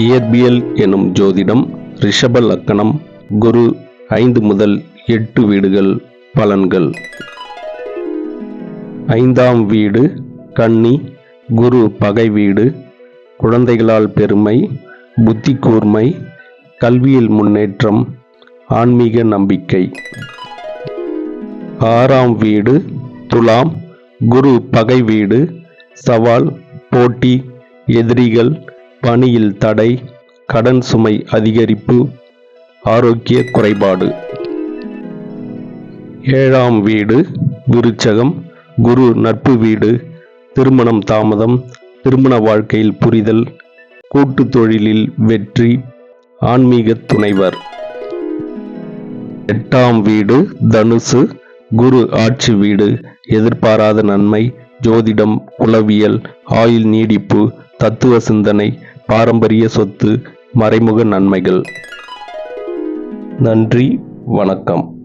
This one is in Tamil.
இயற்பியல் எனும் ஜோதிடம் ரிஷப லக்கணம் குரு ஐந்து முதல் எட்டு வீடுகள் பலன்கள். ஐந்தாம் வீடு கன்னி குரு பகை வீடு குழந்தைகளால் பெருமை புத்தி கூர்மை கல்வியில் முன்னேற்றம் ஆன்மீக நம்பிக்கை. ஆறாம் வீடு துலாம் குரு பகை வீடு சவால் போட்டி எதிரிகள் பணியில் தடை கடன் சுமை அதிகரிப்பு ஆரோக்கிய குறைபாடு. ஏழாம் வீடு விருச்சகம் குரு நட்பு வீடு திருமணம் தாமதம் திருமண வாழ்க்கையில் புரிதல் கூட்டு தொழிலில் வெற்றி ஆன்மீக துணைவர். எட்டாம் வீடு தனுசு குரு ஆட்சி வீடு எதிர்பாராத நன்மை ஜோதிடம் உளவியல் ஆயுள் நீடிப்பு தத்துவ சிந்தனை பாரம்பரிய சொத்து மறைமுக நன்மைகள். நன்றி வணக்கம்.